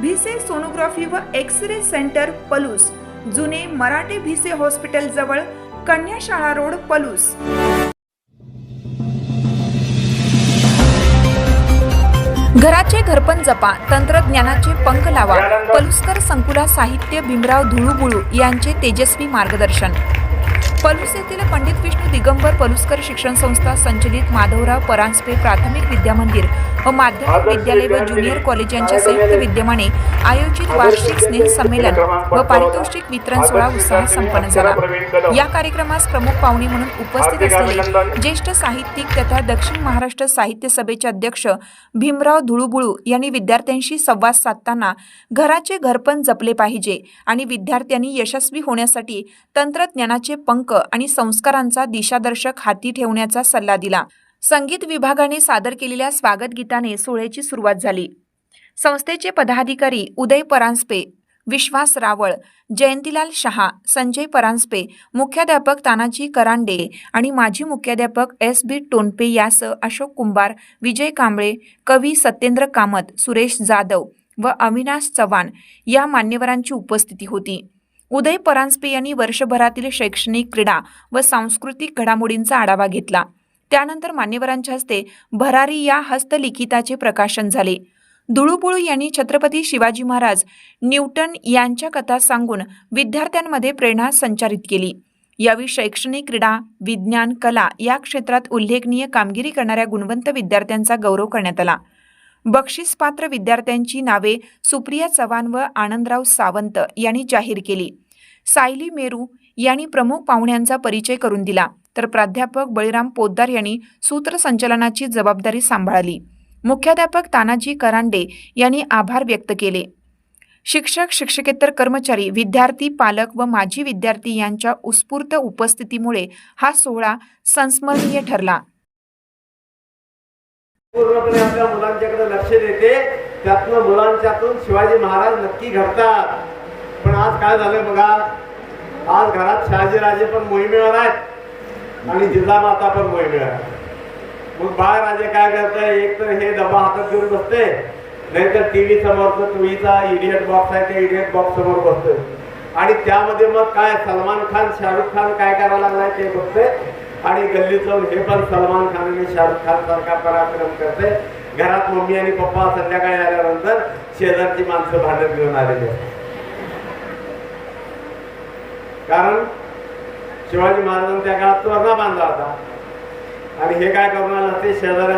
Bhise sonography व X ray centre Palus. जुने Marathe Bhise hospital जवळ कन्याशाळा रोड पलूस. घराचे घरपण जपा तंत्रज्ञानाचे पंख लावा. पलुसकर संकुला साहित्य भीमराव धुळूगुळू यांचे तेजस्वी मार्गदर्शन. पलूस येथील पंडित विष्णू दिगंबर पलुसकर शिक्षण संस्था संचलित माधवराव परांजपे प्राथमिक विद्यामंदिर. व माध्यमिक विद्यालय व ज्युनियर कॉलेज यांच्या संयुक्त विद्यमाने आयोजित वार्षिक स्नेह संमेलन व पारितोषिक वितरण सोहळा उत्साहात संपन्न झाला. या कार्यक्रमास प्रमुख पाहुणे म्हणून उपस्थित असलेले ज्येष्ठ साहित्यिक तथा दक्षिण महाराष्ट्र साहित्य सभेचे अध्यक्ष भीमराव धुळुबुळू यांनी विद्यार्थ्यांशी संवाद साधताना घराचे घरपण जपले पाहिजे आणि विद्यार्थ्यांनी यशस्वी होण्यासाठी तंत्रज्ञानाचे पंख आणि संस्कारांचा दिशादर्शक हाती ठेवण्याचा सल्ला दिला. संगीत विभागाने सादर केलेल्या स्वागत गीताने सोहळ्याची सुरुवात झाली. संस्थेचे पदाधिकारी उदय परांजपे विश्वास रावळ जयंतीलाल शहा संजय परांजपे मुख्याध्यापक तानाजी करांडे आणि माजी मुख्याध्यापक एस बी टोनपे यासह अशोक कुंभार विजय कांबळे कवी सत्येंद्र कामत सुरेश जाधव व अविनाश चव्हाण या मान्यवरांची उपस्थिती होती. उदय परांजपे यांनी वर्षभरातील शैक्षणिक क्रीडा व सांस्कृतिक घडामोडींचा आढावा घेतला. त्यानंतर मान्यवरांच्या हस्ते भरारी या हस्तलिखिताचे प्रकाशन झाले. धुळुपुळू यांनी छत्रपती शिवाजी महाराज न्यूटन यांच्या कथा सांगून विद्यार्थ्यांमध्ये प्रेरणा संचारित केली. यावेळी शैक्षणिक क्रीडा विज्ञान कला या क्षेत्रात उल्लेखनीय कामगिरी करणाऱ्या गुणवंत विद्यार्थ्यांचा गौरव करण्यात आला. बक्षीसपात्र विद्यार्थ्यांची नावे सुप्रिया चव्हाण व आनंदराव सावंत यांनी जाहीर केली. सायली मेरू यांनी प्रमुख पाहुण्यांचा परिचय करून दिला. तर प्राध्यापक बळीराम पोद्दार यांनी सूत्रसंचलनाची जबाबदारी सांभाळली. मुख्याध्यापक तानाजी करांडे यांनी आभार व्यक्त केले. शिक्षक शिक्षकेतर कर्मचारी विद्यार्थी पालक व माजी विद्यार्थी यांच्या उत्स्फूर्त उपस्थितीमुळे हा सोहळा संस्मरणीय ठरला. पूर्णपणे आपल्या मुलांच्याकडे लक्ष देते. त्यातनं मुलांच्यातून शिवाजी महाराज नक्की घडतात. पण आज काय झालं बघा? आज घरात शहाजीराजे पण मोहिमेवर आहेत. आणि जिल्हामाता पण मोहिमेवर आहे मग बाळराजे काय करताय? एक तर हे डबा हातात घेऊन बसते. नाहीतर टीव्ही समोरचं टीव्हीचा इडियट बॉक्स आहे त्या इडियट बॉक्स समोर बसतोय. आणि त्यामध्ये मग काय? सलमान खान शाहरुख खान काय करायला लागलाय ते बघते आणि गल्लीत जाऊन हे पण सलमान खान आणि शाहरुख खान सारखा पराक्रम करते घरात मम्मी आणि पप्पा संध्याकाळी आल्यानंतर शेजारची माणसं भांडत घेऊन आलेली आहेत. कारण शिवाजी महाराजांनी त्या काळात तोरणा बांधला होता. आणि हे काय करणार ते शेजाऱ्या